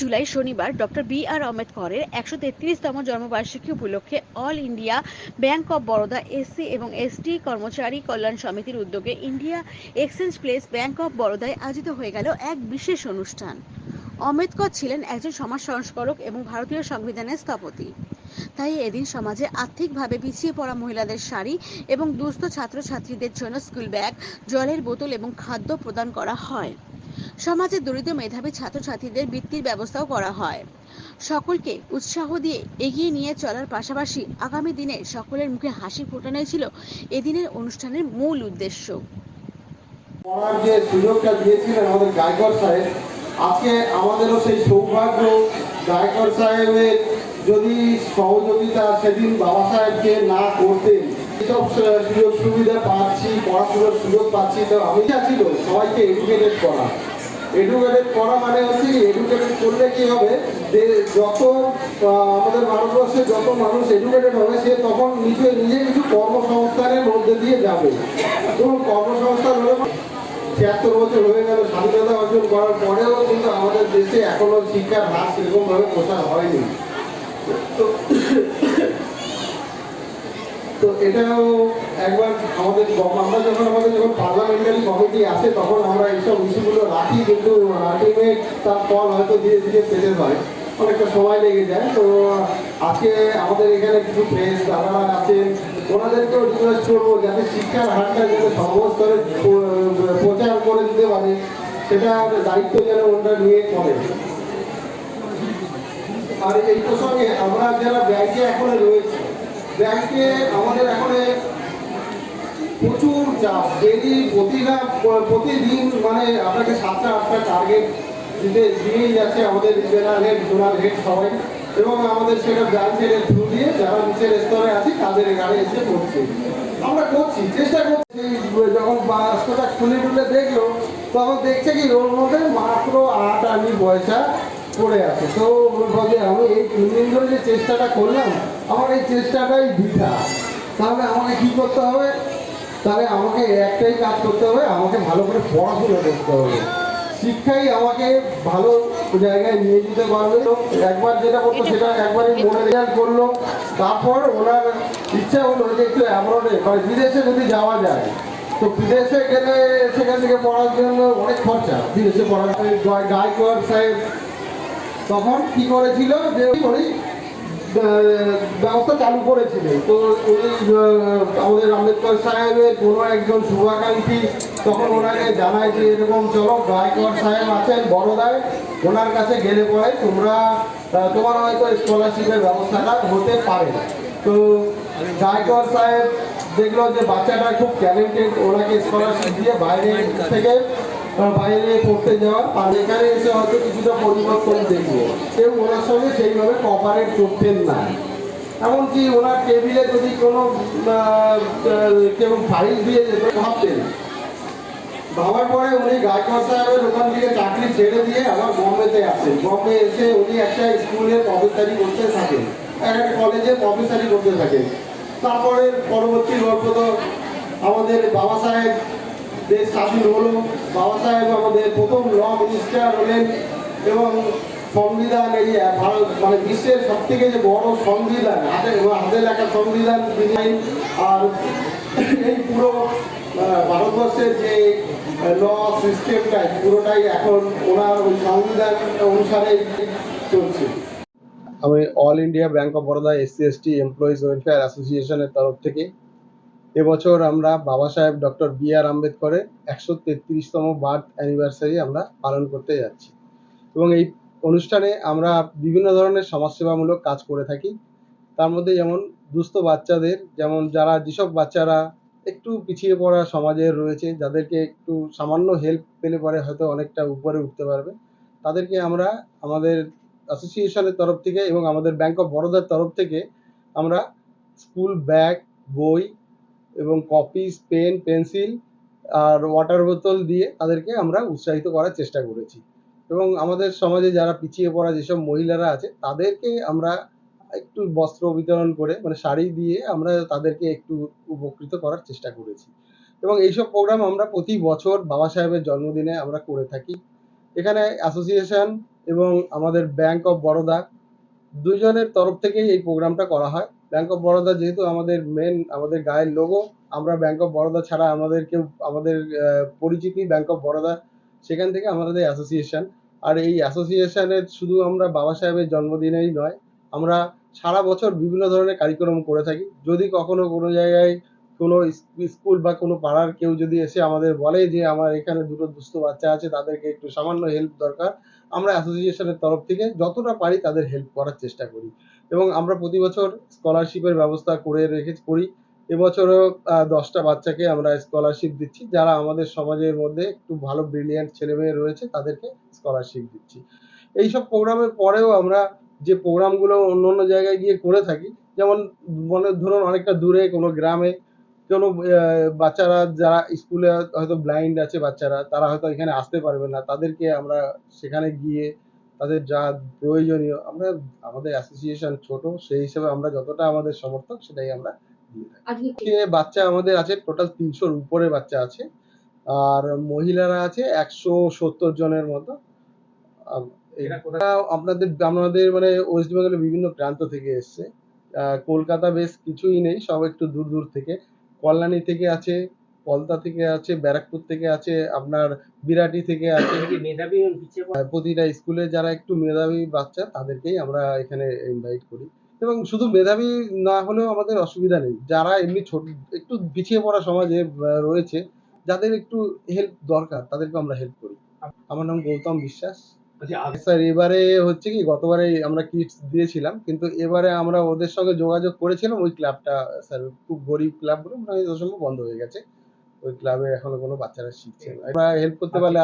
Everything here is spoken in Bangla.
জুলাই, শনিবার ডক্টর বি আর আম্বেদকরের একশো তেত্রিশতম জন্মবার্ষিকী উপলক্ষে all India bank of Baroda, SC এবং এসটি কর্মচারী কল্যাণ সমিতির উদ্যোগে India exchange place bank of বরোদায় আয়োজিত হয়ে গেল এক বিশেষ অনুষ্ঠান। আম্বেদকর ছিলেন একজন সমাজ সংস্কারক এবং ভারতীয় সংবিধানের স্থপতি। তাই এদিন সমাজে আর্থিকভাবে পিছিয়ে পড়া মহিলাদের শাড়ি এবং দুস্থ ছাত্রছাত্রীদের জন্য স্কুল ব্যাগ, জলের বোতল এবং খাদ্য প্রদান করা হয়। সমাজের দরিদ্র মেধাবী ছাত্রছাত্রীদের বৃত্তির ব্যবস্থাও করা হয়। সকলকে উৎসাহ দিয়ে এগিয়ে নিয়ে চলার পাশাপাশি আগামী দিনে সকলের মুখে হাসি ফোটানোই ছিল এদিনের অনুষ্ঠানের মূল উদ্দেশ্য। পড়ার যে সুযোগটা দিয়েছিলেন আমাদের গায়কর সাহেব, আজকে আমাদেরও সেই সৌভাগ্য গায়কর সাহেবের যদি সহযোগিতা সেদিন বাবা সাহেবকে না করতেন এসব সুযোগ সুবিধা পাচ্ছি, পড়াশোনার সুযোগ পাচ্ছি, তো আমি ছিল সবাইকে এডুকেটেড করা। এডুকেটেড করা মানে হচ্ছে কি এডুকেটেড করলে কি হবে? যে যত আমাদের ভারতবর্ষে যত মানুষ এডুকেটেড হবে, সে তখন নিজে নিজে কিছু কর্মসংস্থানের মধ্যে দিয়ে যাবে। এবং কর্মসংস্থান হলে ছিয়াত্তর বছর হয়ে গেল, স্বাধীনতা অর্জন করার পরেও কিন্তু আমাদের দেশে এখনও শিক্ষার হার সেরকমভাবে প্রসার হয়নি। তো তো এটাও একবার আমাদের আমরা যখন আমাদের যখন পার্লামেন্টারি কমিটি আসে, তখন আমরা এইসব ইস্যুগুলো রাখি, কিন্তু আলটিমেট তার ফল হয়তো ধীরে ধীরে পেতে হয়। অনেকটা সময় লেগে যায়। তো আজকে আমাদের এখানে কিছু প্রেস দাদারা আছেন, ওনাদেরকেও রিকোয়েস্ট করব যাতে শিক্ষার হারটা যাতে সর্বস্তরে প্রচার করে দিতে পারে, সেটা দায়িত্ব যেন ওনারা নিয়ে করে আর এই প্রসঙ্গে আমরা যারা ব্যাংকে এখন রয়েছে ব্যাংকে আমাদের এখন প্রচুর চাপ ডেলি প্রতিটা, প্রতিদিন মানে আপনাকে সাতটা, আটটা টার্গেট দিতে, দিয়েই যাচ্ছে আমাদের রিজনাল হেড জোনাল হেড সবাই। এবং আমাদের সেটা ব্রাঞ্চের থ্রু দিয়ে যারা নিচের স্তরে আছে, তাদের এখানে এসে পড়ছে। আমরা করছি, চেষ্টা করছি। যখন বাস্তটা খুলে টুলে দেখল, তখন দেখছে কি ওর মধ্যে মাত্র আট আনি পয়সা পড়ে আছে। তো বলে আমি এই তিন দিন ধরে যে চেষ্টাটা করলাম, আমার এই চেষ্টাটাই বৃথা। তাহলে আমাকে কি করতে হবে? তাহলে আমাকে একটাই কাজ করতে হবে, আমাকে ভালো করে পড়াশোনা করতে হবে। শিক্ষাই আমাকে ভালো জায়গায় নিয়ে যেতে পারবে। একবার যেটা করতো সেটা একবারই মনে রেজাল্ট করল। তারপর ওনার ইচ্ছা হলো যে একটু অ্যাব্রডে মানে বিদেশে যদি যাওয়া যায়, তো বিদেশে গেলে সেখান থেকে পড়ার জন্য অনেক খরচা। বিদেশে পড়ার গায়কোয়াড় সাহেব তখন কি করেছিল যে আহ, ব্যবস্থা চালু করেছিলেন তো উনি আমাদের আম্বেদকর সাহেবের কোনো একজন শুভাকাঙ্ক্ষী তখন ওনাকে জানায় যে এরকম চলো গায়কর সাহেব আছেন বড়দায় ওনার কাছে গেলে পরে তোমরা তোমার হয়তো স্কলারশিপের ব্যবস্থাটা হতে পারে। তো গায়কর সাহেব দেখল যে বাচ্চাটা খুব ট্যালেন্টেড ওনাকে স্কলারশিপ দিয়ে বাইরে থেকে বাইরে পড়তে যাওয়া আর এখানে এসে হয়তো কিছুটা পরিবর্তন দেখব। কেউ ওনার সঙ্গে সেইভাবে কপারেট করতেন না। এমনকি ওনার টেবিলে যদি কোনো কেউ ফাইল দিয়ে যেত, ভাবতেন। ভাবার পরে উনি গায়কর ওখান থেকে চাকরি ছেড়ে দিয়ে আবার বম্বেতে আসেন। বম্বে এসে উনি একটা স্কুলে প্রফেসারি করতে থাকেন। একটা কলেজে প্রফেসারি করতে থাকেন। তারপরে পরবর্তী গল্প তো আমাদের বাবা সাহেব দেশ স্বাধীন হলো, বাবা সাহেব আমাদের প্রথম ল মিনিস্টার হলেন এবং সংবিধান এই ভারত মানে বিশ্বের সব থেকে যে বড় সংবিধান, হাতে হাতে লেখা সংবিধান তিনি আর এই পুরো ভারতবর্ষের যে ল সিস্টেমটাই পুরোটাই এখন ওনার ওই সংবিধান অনুসারে চলছে। আমি all India bank of Baroda SC ST employees welfare অ্যাসোসিয়েশনের তরফ থেকে এবছর আমরা বাবা সাহেব ডক্টর বি আর আম্বেদকরের একশো তেত্রিশতম বার্থ অ্যানিভার্সারি আমরা পালন করতে যাচ্ছি। এবং এই অনুষ্ঠানে আমরা বিভিন্ন ধরনের সমাজসেবামূলক কাজ করে থাকি। তার মধ্যে যেমন দুস্থ বাচ্চাদের, যেমন যারা যেসব বাচ্চারা একটু পিছিয়ে পড়া সমাজের রয়েছে, যাদেরকে একটু সামান্য হেল্প পেলে পরে হয়তো অনেকটা উপরে উঠতে পারবে, তাদেরকে আমরা আমাদের অ্যাসোসিয়েশনের তরফ থেকে এবং আমাদের ব্যাংক অফ বরোদার তরফ থেকে আমরা স্কুল ব্যাগ বই এবং কপিস পেন, পেন্সিল আর ওয়াটার বোতল দিয়ে তাদেরকে আমরা উৎসাহিত করার চেষ্টা করেছি। এবং আমাদের সমাজে যারা পিছিয়ে পড়া যেসব মহিলারা আছে, তাদেরকে আমরা একটু বস্ত্র বিতরণ করে মানে শাড়ি দিয়ে আমরা তাদেরকে একটু উপকৃত করার চেষ্টা করেছি। এবং এইসব প্রোগ্রাম আমরা প্রতি বছর বাবা সাহেবের জন্মদিনে আমরা করে থাকি। এখানে অ্যাসোসিয়েশন এবং আমাদের ব্যাংক অফ বরোদা দুজনের তরফ থেকেই এই প্রোগ্রামটা করা হয়। ব্যাংক অফ বরোদা যেহেতু আমাদের মেন আমাদের গায়ের লোগো আমরা ব্যাংক অফ বরোদা ছাড়া আমাদের কেউ, আমাদের পরিচিতি ব্যাংক অফ বরোদা সেখান থেকে আমাদের অ্যাসোসিয়েশন আর এই অ্যাসোসিয়েশনের শুধু আমরা বাবা সাহেবের জন্মদিনেই নয়, আমরা সারা বছর বিভিন্ন ধরনের কার্যক্রম করে থাকি। যদি কখনো কোনো জায়গায় কোনো স্কুল বা কোনো পাড়ার কেউ যদি এসে আমাদের বলে যে আমার এখানে দুটো দুস্থ বাচ্চা আছে, তাদেরকে একটু সামান্য হেল্প দরকার, আমরা অ্যাসোসিয়েশনের তরফ থেকে যতটা পারি তাদের হেল্প করার চেষ্টা করি। এবং আমরা প্রতি বছর স্কলারশিপের ব্যবস্থা করে রেখে করি। এবছরও দশটা বাচ্চাকে আমরা স্কলারশিপ দিচ্ছি। যারা আমাদের সমাজের মধ্যে একটু ভালো ব্রিলিয়ান্ট ছেলেমেয়ে রয়েছে, তাদেরকে স্কলারশিপ দিচ্ছি। এইসব প্রোগ্রামের পরেও আমরা যে প্রোগ্রামগুলো অন্য অন্য জায়গায় গিয়ে করে থাকি, যেমন মনে ধরুন অনেকটা দূরে কোনো গ্রামে কোনো বাচ্চারা যারা স্কুলে হয়তো ব্লাইন্ড আছে বাচ্চারা, তারা হয়তো এখানে আসতে পারবে না। তাদেরকে আমরা সেখানে গিয়ে তাদের যা প্রয়োজনীয় আমরা আমাদের অ্যাসোসিয়েশন ছোট সেই হিসেবে আমরা যতটা আমাদের সমর্থক সেটাই আমরা দিয়ে থাকি। আজকে আজকে বাচ্চা আমাদের আছে টোটাল তিনশোর উপরে বাচ্চা আছে আর মহিলারা আছে একশো সত্তর জনের মতো। আপনাদের আমাদের মানে ওয়েস্ট বেঙ্গলের বিভিন্ন প্রান্ত থেকে এসছে। কলকাতা বেশ কিছুই নেই সব একটু দূর দূর থেকে। কল্যাণী থেকে আছে পলতা থেকে আছে ব্যারাকপুর থেকে আছে আপনার বিরাটি থেকে আছে। আর প্রতিটা স্কুলে যারা একটু মেধাবী বাচ্চা তাদেরকেই আমরা এখানে ইনভাইট করি। এবং শুধু মেধাবী না হলেও আমাদের অসুবিধা নেই। যারা এমনি ছোট একটু পিছিয়ে পড়া সমাজে রয়েছে যাদের একটু হেল্প দরকার তাদেরকে আমরা হেল্প করি। আমার নাম গৌতম বিশ্বাস। আচ্ছা স্যার এবারে হচ্ছে কি গতবারে আমরা কিটস দিয়েছিলাম কিন্তু এবারে আমরা ওদের সঙ্গে যোগাযোগ করেছিলাম ওই ক্লাবটা স্যার খুব গরিব ক্লাব বলে মনে হয় যথাসম্ভব বন্ধ হয়ে গেছে। ওই ক্লাবে এখনও কোনো বাচ্চারা শিখছে না। হেল্প করতে পারলে